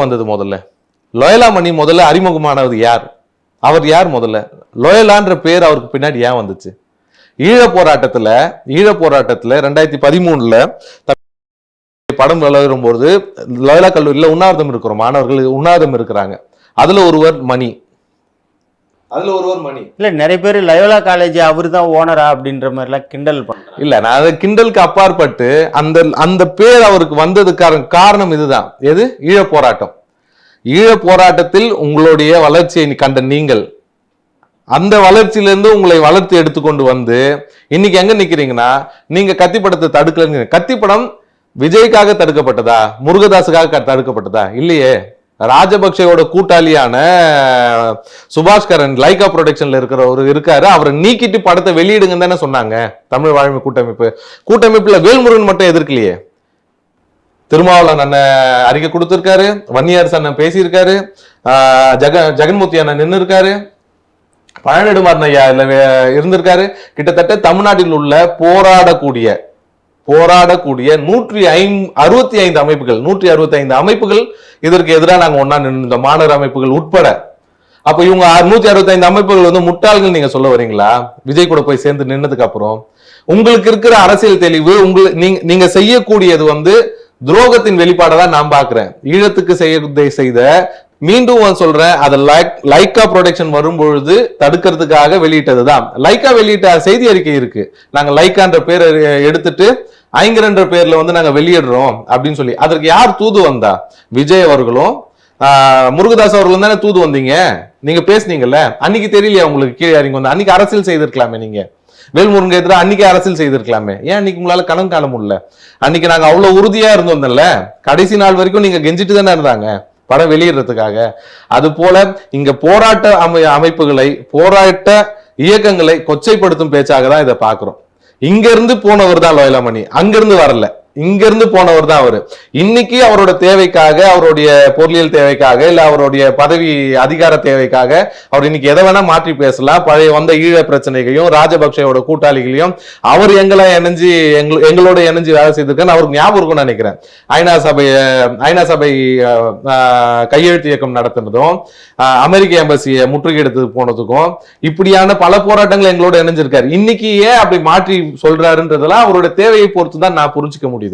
வந்தது முதல்ல. லோயலா மணி முதல்ல அறிமுகமானவர் யார்? அவர் யார் முதல்ல? லோயலான்ற பேர் அவருக்கு பின்னாடி ஏன் வந்துச்சு? ஈழ போராட்டத்துல ஈழ போராட்டத்துல ரெண்டாயிரத்தி பதிமூணுல படம் விளையாடும் போது லோயலா கல்லூரியில உண்ணாவிரதம் இருக்கிற மாணவர்கள் உண்ணாவிரதம் இருக்கிறாங்க. அதுல ஒருவர் மணி. அதுல ஒருவர் மணி. இல்ல நிறைய பேர் லயோலா காலேஜ் அவர் தான் ஓனரா அப்படின்ற மாதிரிலாம் கிண்டல் பண்றாங்க. இல்ல நான் அது கிண்டலுக்கு அப்பாற்பட்டு அந்த அந்த பேர் அவருக்கு வந்ததுக்கான காரணம் இதுதான். எது? ஈழ போராட்டம். ஈழ போராட்டத்தில் உங்களுடைய வளர்ச்சியை கண்ட நீங்கள். அந்த வளர்ச்சியிலிருந்து உங்களை வளர்த்து எடுத்துக்கொண்டு வந்து இன்னைக்கு எங்க நிக்கிறீங்கன்னா நீங்க கத்திப்படத்தை தடுக்கலங்க கத்திப்படம் விஜய்க்காக தடுக்கப்பட்டதா? முருகதாஸுக்காக தடுக்கப்பட்டதா? இல்லையே. ராஜபக்சேவோட கூட்டாளியான சுபாஷ்கரன் லைகா ப்ரொடக்ஷன்ல இருக்கிறவர் இருக்காரு. அவரை நீக்கிட்டு படத்தை வெளியிடுங்க தானே சொன்னாங்க. தமிழ் வாழ்மை கூட்டமைப்பு. கூட்டமைப்புல வேல்முருகன் மட்டும் எதிர்க்கலையே. திருமாவளவன் அண்ணன் அறிக்கை கொடுத்துருக்காரு. வன்னியரசு அண்ணன் பேசியிருக்காரு. ஜெக ஜெகன்மூர்த்தி அண்ணன் நின்று இருக்காரு பழனிடுமாறன் ஐயா இதுல இருந்திருக்காரு. கிட்டத்தட்ட தமிழ்நாட்டில் உள்ள போராடக்கூடிய போராடக்கூடிய நூற்றி ஐம் அறுபத்தி ஐந்து அமைப்புகள் நூற்றி அறுபத்தி ஐந்து அமைப்புகள் இதற்கு எதிராக நாங்கள் ஒன்றா நின்று மாணவர் அமைப்புகள் உட்பட. அப்போ இவங்க நூற்றி அறுபத்தி ஐந்து அமைப்புகள் வந்து முட்டாள்கள் நீங்கள் சொல்ல வரீங்களா? விஜய் கூட போய் சேர்ந்து நின்னதுக்கு அப்புறம். உங்களுக்கு இருக்கிற அரசியல் தெளிவு உங்களுக்கு நீங்க நீங்கள் செய்யக்கூடியது வந்து துரோகத்தின் வெளிப்பாடை தான் நான் பார்க்குறேன். ஈழத்துக்கு செய்ய செய்த மீண்டும் நான் சொல்றேன் அது லைக் லைக்கா ப்ரொடக்ஷன் வரும்பொழுது தடுக்கிறதுக்காக வெளியிட்டது தான் லைக்கா வெளியிட்ட செய்தி அறிக்கை இருக்கு. நாங்கள் லைக்கான்ற பேர் எடுத்துட்டு ஐங்கரன்ற பேர்ல வந்து நாங்க வெளியிடுறோம் அப்படின்னு சொல்லி. அதற்கு யார் தூது வந்தா? விஜய் அவர்களும் முருகதாஸ் அவர்களும் தானே தூது வந்தீங்க? நீங்க பேசுனீங்கல்ல. அன்னைக்கு தெரியலையா உங்களுக்கு கீழே இறங்கி வந்து? அன்னைக்கு அரசியல் செய்திருக்கலாமே நீங்க. வேல்முருங்க எதிராக அன்னைக்கு அரசியல் செய்திருக்கலாமே. ஏன் அன்னைக்கு உங்களால கணம் காண முடியல? அன்னைக்கு நாங்க அவ்வளவு உறுதியா இருந்தோம்ல கடைசி நாள் வரைக்கும் நீங்க கெஞ்சிட்டு தானே இருந்தாங்க படம் வெளியிடுறதுக்காக. அது போல இங்க போராட்ட அமை அமைப்புகளை போராட்ட இயக்கங்களை கொச்சைப்படுத்தும் பேச்சாக தான் இதை பாக்குறோம். இங்க இருந்து போனவர் தான் லோயலாமணி அங்க இருந்து வரல. இங்கிருந்து போனவர் தான் அவர். இன்னைக்கு அவரோட தேவைக்காக அவருடைய பொருளியல் தேவைக்காக இல்ல அவருடைய பதவி அதிகார தேவைக்காக அவர் இன்னைக்கு எதை வேணா மாற்றி பேசலாம். பழைய வந்த ஈழ பிரச்சனைகளையும் ராஜபக்சேவோட கூட்டாளிகளையும் அவர் எங்களை இணைஞ்சு எங்கள- எங்களோட இணைஞ்சு வேலை செய்திருக்கான்னு அவருக்கு ஞாபகம் இருக்கும்னு நினைக்கிறேன். ஐநா சபை ஐநா சபை கையெழுத்து இயக்கம் நடத்தினதும் அமெரிக்க எம்பசியை முற்றுகையெடுத்து போனதுக்கும் இப்படியான பல போராட்டங்கள் எங்களோட இணைஞ்சிருக்காரு. இன்னைக்கு ஏன் அப்படி மாற்றி சொல்றாருன்றதெல்லாம் அவரோட தேவையை பொறுத்து தான் நான் புரிஞ்சுக்க முடியும்.